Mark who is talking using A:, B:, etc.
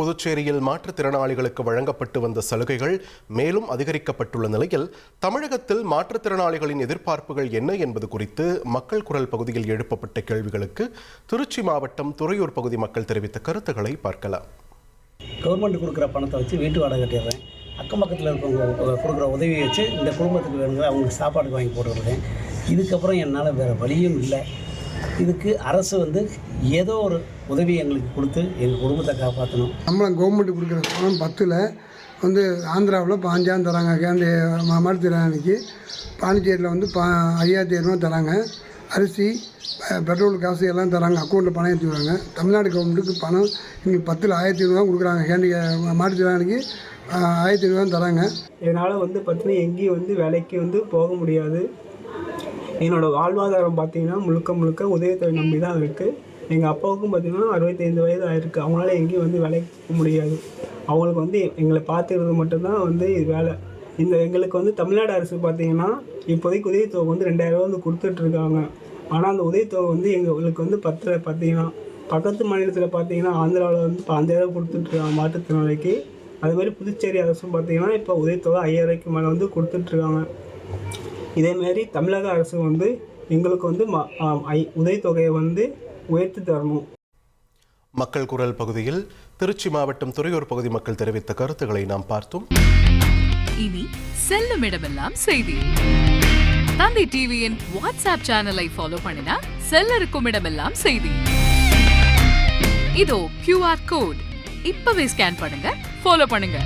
A: புதுச்சேரியில் மாற்றுத்திறனாளிகளுக்கு வழங்கப்பட்டு வந்த சலுகைகள் மேலும் அதிகரிக்கப்பட்டுள்ள நிலையில் தமிழகத்தில் மாற்றுத்திறனாளிகளின் எதிர்பார்ப்புகள் என்ன என்பது குறித்து மக்கள் குரல் பகுதியில் எழுப்பப்பட்ட கேள்விகளுக்கு திருச்சி மாவட்டம் துறையூர் பகுதி மக்கள் தெரிவித்த கருத்துக்களை பார்க்கலாம்.
B: கவர்மெண்ட் கொடுக்குற பணத்தை வச்சு வீட்டு வாடகை கட்டிடுறேன். அக்கம் பக்கத்தில் இருக்கவங்க கொடுக்குற உதவியை வச்சு இந்த குடும்பத்துக்கு வேணுங்கிற அவங்களுக்கு சாப்பாடு வாங்கி போட்டுருக்கேன் இதுக்கப்புறம் என்னால் வேறு வழியும் இல்லை. இதுக்கு அரசு வந்து ஏதோ ஒரு உதவி எங்களுக்கு கொடுத்து எங்கள் குடும்பத்தை காப்பாற்றணும்
C: சம்பளம் கவர்மெண்ட் கொடுக்குற பணம் பத்தில் வந்து ஆந்திராவில் பாஞ்சாயிரம் தராங்க. கேண்டி மாற்றுத்திறனாளிக்கு பாண்டிச்சேரியில் வந்து பா ஐயாயிரத்தி ஐநூறுவா தராங்க. அரிசி பெட்ரோல் காசு எல்லாம் தராங்க. அக்கௌண்ட்டில் பணம் ஏற்றி விடுறாங்க. தமிழ்நாடு கவர்மெண்ட்டுக்கு பணம் இங்கே பத்தில் ஆயிரத்தி ஐநூறுவா கொடுக்குறாங்க. கேண்டி மாற்றுத்திறனாளிக்கு ஆயிரத்தி ஐநூறுவா தராங்க.
D: இதனால் வந்து பார்த்தீங்கன்னா எங்கேயும் வந்து வேலைக்கு வந்து போக முடியாது. என்னோடய வாழ்வாதாரம் பார்த்தீங்கன்னா முழுக்க முழுக்க உதவித்தொகை நம்பி தான் இருக்குது எங்கள் அப்பாவுக்கும் பார்த்தீங்கன்னா அறுபத்தைந்து வயது ஆயிருக்கு. அவங்களால எங்கேயும் வந்து வேலைக்கு போக முடியாது. அவங்களுக்கு வந்து எங்களை பார்த்துக்கிறது மட்டும்தான் வந்து இது வேலை. இந்த எங்களுக்கு வந்து தமிழ்நாடு அரசு பார்த்தீங்கன்னா இப்போதைக்கு உதவித்தொகை வந்து ரெண்டாயிரம் ரூபா வந்து கொடுத்துட்ருக்காங்க ஆனால் அந்த உதவித்தொகை வந்து எங்களுக்கு வந்து பத்தில் பார்த்தீங்கன்னா. பக்கத்து மாநிலத்தில் பார்த்தீங்கன்னா ஆந்திராவில் வந்து பாஞ்சாயிரம் கொடுத்துட்ருக்காங்க மாற்றுத்திறனாளிக்கு. அது மாதிரி புதுச்சேரி அரசும் பார்த்தீங்கன்னா இப்போ உதவித்தொகை ஐயாயிரூபாய்க்கு மேலே வந்து கொடுத்துட்ருக்காங்க இதேமாரி தமிழக அரசு வந்து எங்களுக்கு வந்து ம- உதவித்தொகையை வந்து உயர்த்தி தரணும்.
A: மக்கள் குரல் பகுதியில் திருச்சி மாவட்டம் துறையூர் பகுதி மக்கள் தெரிவித்த கருத்துக்களை நாம் பார்த்தோம்.
E: இனி செல்லும் இடமெல்லாம் செய்தி. தந்தி டிவியின் வாட்ஸ்அப் சேனலை ஃபாலோ பண்ணினா செல்ல இருக்கும் இடமெல்லாம் செய்தி. இதோ கியூஆர் கோட் இப்பவே ஸ்கேன் பண்ணுங்க ஃபாலோ பண்ணுங்க.